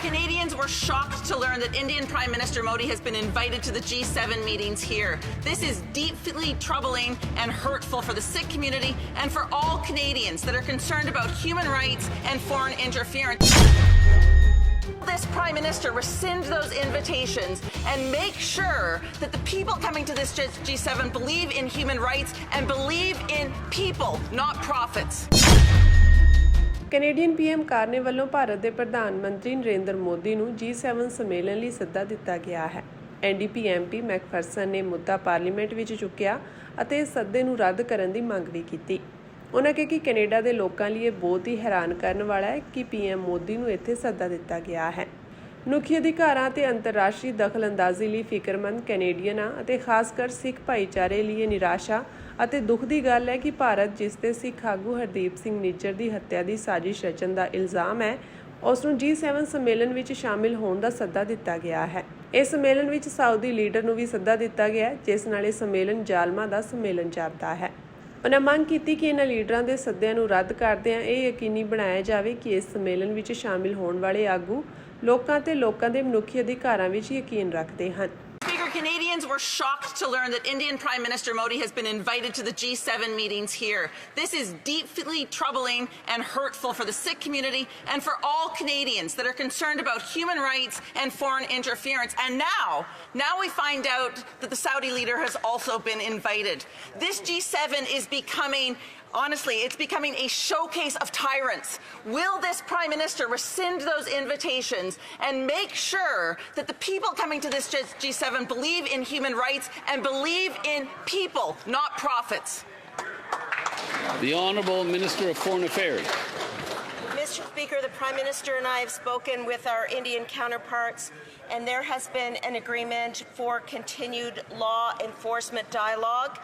Canadians were shocked to learn that Indian Prime Minister Modi has been invited to the G7 meetings here. This is deeply troubling and hurtful for the Sikh community and for all Canadians that are concerned about human rights and foreign interference. This Prime Minister rescind those invitations and make sure that the people coming to this G7 believe in human rights and believe in people, not profits. Canadian PM Carney ਵੱਲੋਂ ਭਾਰਤ ਦੇ ਪ੍ਰਧਾਨ ਮੰਤਰੀ ਨਰਿੰਦਰ ਮੋਦੀ ਨੂੰ G7 ਸੰਮੇਲਨ ਲਈ ਸੱਦਾ ਦਿੱਤਾ ਗਿਆ ਹੈ। ਐਨਡੀਪੀ ਐਮਪੀ ਮੈਕਫਰਸਨ ਨੇ ਮੁੱਦਾ ਪਾਰਲੀਮੈਂਟ ਵਿੱਚ ਚੁੱਕਿਆ ਅਤੇ ਇਸ ਸੱਦੇ ਨੂੰ ਰੱਦ ਕਰਨ ਦੀ ਮੰਗ ਵੀ ਕੀਤੀ। ਉਹਨਾਂ ਕਿਹਾ ਕਿ ਕੈਨੇਡਾ ਦੇ ਲੋਕਾਂ ਲਈ ਇਹ ਬਹੁਤ ਹੀ ਹੈਰਾਨ ਕਰਨ ਵਾਲਾ ਹੈ ਕਿ ਪੀਐਮ ਮੋਦੀ ਨੂੰ ਇੱਥੇ ਸੱਦਾ ਦਿੱਤਾ ਗਿਆ ਹੈ। ਮਨੁੱਖੀ ਅਧਿਕਾਰਾਂ ਤੇ ਅੰਤਰਰਾਸ਼ਟਰੀ ਦਖਲਅੰਦਾਜ਼ੀ ਲਈ ਫਿਕਰਮੰਦ ਕੈਨੇਡੀਅਨਾਂ ਅਤੇ ਖਾਸ ਕਰ ਸਿੱਖ ਭਾਈਚਾਰੇ ਲਈ ਇਹ ਨਿਰਾਸ਼ਾ ਅਤੇ ਦੁੱਖ ਦੀ ਗੱਲ ਹੈ ਕਿ ਭਾਰਤ, ਜਿਸ ਤੇ ਸਿੱਖ ਆਗੂ ਹਰਦੀਪ ਸਿੰਘ ਨਿੱਜਰ ਦੀ ਹੱਤਿਆ ਦੀ ਸਾਜ਼ਿਸ਼ ਰਚਣ ਦਾ ਇਲਜ਼ਾਮ ਹੈ, ਉਸ ਨੂੰ G7 ਸੰਮੇਲਨ ਵਿੱਚ ਸ਼ਾਮਿਲ ਹੋਣ ਦਾ ਸੱਦਾ ਦਿੱਤਾ ਗਿਆ ਹੈ। ਇਸ ਸੰਮੇਲਨ ਵਿੱਚ ਸਾਊਦੀ ਲੀਡਰ ਨੂੰ ਵੀ ਸੱਦਾ ਦਿੱਤਾ ਗਿਆ, ਜਿਸ ਨਾਲ ਇਹ ਸੰਮੇਲਨ ਜ਼ਾਲਮਾ ਦਾ ਸੰਮੇਲਨ ਜਾਪਦਾ ਹੈ। ਉਹਨਾਂ ਮੰਗ ਕੀਤੀ ਕਿ ਇਹਨਾਂ ਲੀਡਰਾਂ ਦੇ ਸੱਦਿਆਂ ਨੂੰ ਰੱਦ ਕਰਦਿਆਂ ਇਹ ਯਕੀਨੀ ਬਣਾਇਆ ਜਾਵੇ ਕਿ ਇਸ ਸੰਮੇਲਨ ਵਿੱਚ ਸ਼ਾਮਿਲ ਹੋਣ ਵਾਲੇ ਆਗੂ ਲੋਕਾਂ ਤੇ ਲੋਕਾਂ ਦੇ ਮਨੁੱਖੀ ਅਧਿਕਾਰਾਂ ਵਿੱਚ ਯਕੀਨ ਰੱਖਦੇ ਹਨ। Canadians were shocked to learn that Indian Prime Minister Modi has been invited to the G7 meetings here. This is deeply troubling and hurtful for the Sikh community and for all Canadians that are concerned about human rights and foreign interference. And now, now we find out that the Saudi leader has also been invited. This G7 is becoming Honestly, it's becoming a showcase of tyrants. Will this Prime Minister rescind those invitations and make sure that the people coming to this G7 believe in human rights and believe in people, not profits? The Honourable Minister of Foreign Affairs. Mr. Speaker, the Prime Minister and I have spoken with our Indian counterparts, and there has been an agreement for continued law enforcement dialogue.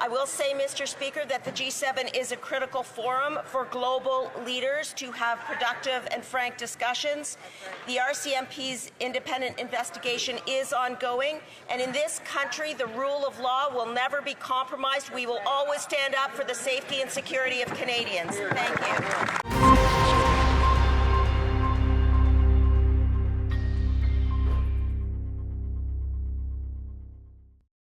I will say, Mr. Speaker, that the G7 is a critical forum for global leaders to have productive and frank discussions. The RCMP's independent investigation is ongoing, and in this country, the rule of law will never be compromised. We will always stand up for the safety and security of Canadians. Thank you.